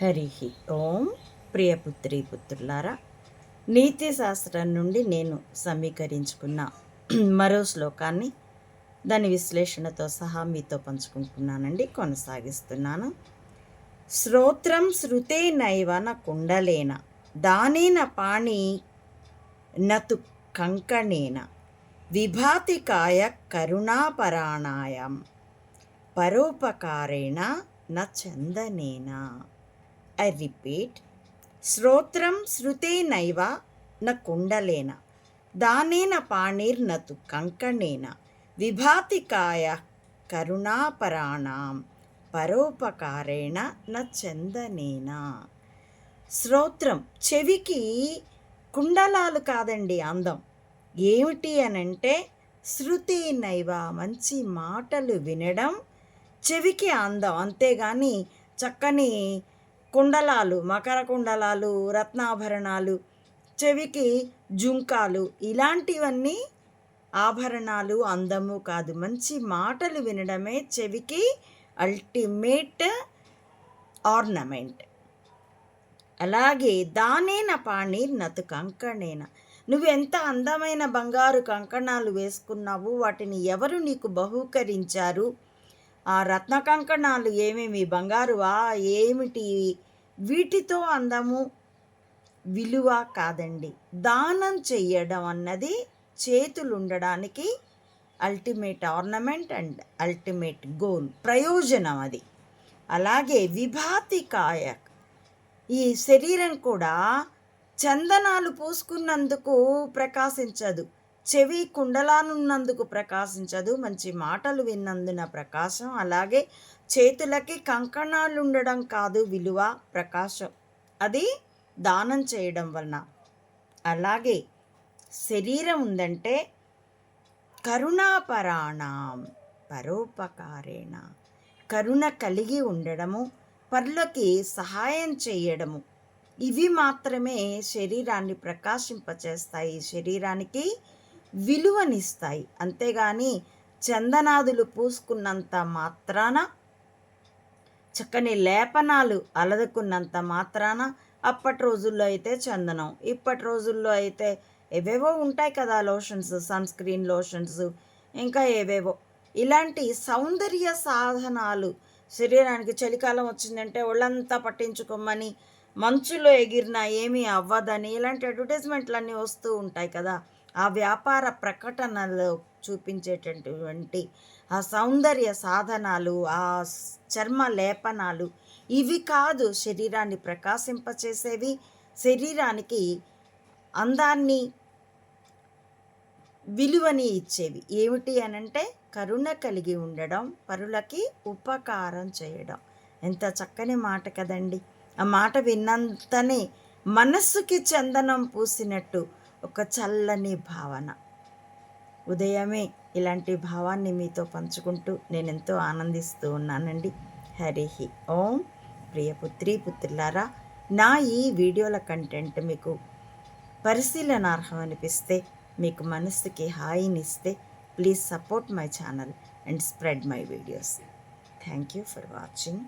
హరి ఓం ప్రియపుత్రి పుత్రులారా నీతి శాస్త్రం నుండి నేను సమీకరించుకున్న మరో శ్లోకాన్ని దాని విశ్లేషణతో సహా మీతో పంచుకుంటున్నానండి కొనసాగిస్తున్నాను. శ్రోత్రం శృతే నైవన కుండలేన దానేన పాణి నతు కంకణేన విభాతికాయ కరుణాపరాణాయం పరోపకారేణ న చందనేనా. ఐ రిపీట్ శ్రోత్రం శృతేనైవ న కుండలేన దానేన పాణిర్నతు కంకణేన విభాతికాయ కరుణాపరాణాం పరోపకారేణ న చందనేన. శ్రోత్రం చెవికి కుండలాలు కాదండి అందం. ఏమిటి అనంటే శృతి నైవ మంచి మాటలు వినడం చెవికి అందం. అంతేగాని చక్కని కుండలాలు మకర కుండలాలు రత్నాభరణాలు చెవికి జుంకాలు ఇలాంటివన్నీ ఆభరణాలు అందము కాదు. మంచి మాటలు వినడమే చెవికి అల్టిమేట్ ఆర్నమెంట్ అలాగే దానేన పాణి నతు కంకణేన. నువ్వు ఎంత అందమైన బంగారు కంకణాలు వేసుకున్నావు వాటిని ఎవరు నీకు బహూకరించారు? ఆ రత్న కంకణాలు ఏమేమి బంగారువా? ఏమిటి? వీటితో అందము విలువ కాదండి. దానం చెయ్యడం అన్నది చేతులు ఉండడానికి ultimate ornament and ultimate goal ప్రయోజనం అది. అలాగే విభాతికాయ ఈ శరీరం కూడా చందనాలు పూసుకున్నందుకు ప్రకాశించదు. చెవి కుండలానున్నందుకు ప్రకాశించదు మంచి మాటలు విన్నందున ప్రకాశం. అలాగే చేతులకి కంకణాలు ఉండడం కాదు విలువ ప్రకాశం. అది దానం చేయడం వలన. అలాగే శరీరం ఉందంటే కరుణాపరాణం పరోపకారేణ. కరుణ కలిగి ఉండడము పర్లకి సహాయం చేయడము. ఇవి మాత్రమే శరీరాన్ని ప్రకాశింపచేస్తాయి. శరీరానికి విలువనిస్తాయి. అంతేగాని చందనాదులు పూసుకున్నంత మాత్రాన చక్కని లేపనాలు అలదుకున్నంత మాత్రాన అప్పటి రోజుల్లో అయితే చందనం. ఇప్పటి రోజుల్లో అయితే ఏవేవో ఉంటాయి కదా లోషన్స్ సన్ స్క్రీన్ లోషన్స్ ఇంకా ఏవేవో. ఇలాంటి సౌందర్య సాధనాలు శరీరానికి చలికాలం వచ్చిందంటే ఒళ్ళంతా పట్టించుకోమని మంచులో ఎగిరినా ఏమీ అవ్వదని ఇలాంటి అడ్వర్టైజ్మెంట్లు అన్నీ వస్తూ ఉంటాయి కదా. ఆ వ్యాపార ప్రకటనలో చూపించేటటువంటి ఆ సౌందర్య సాధనాలు ఆ చర్మ లేపనాలు ఇవి కాదు శరీరాన్ని ప్రకాశింపచేసేవి. శరీరానికి అందాన్ని విలువని ఇచ్చేవి. ఏమిటి అనంటే కరుణ కలిగి ఉండడం పరులకి ఉపకారం చేయడం. ఎంత చక్కని మాట కదండి. ఆ మాట విన్నంతనే మనస్సుకి చందనం పూసినట్టు ఒక చల్లని భావన. ఉదయమే ఇలాంటి భావాన్ని మీతో పంచుకుంటూ నేను ఎంతో ఆనందిస్తూ ఉన్నానండి. హరిహి ఓం. ప్రియపుత్రి పుత్రులారా నా ఈ వీడియోల కంటెంట్ మీకు పరిశీలనార్హం అనిపిస్తే మీకు మనస్సుకి హాయినిస్తే please support my channel and spread my videos. Thank you for watching.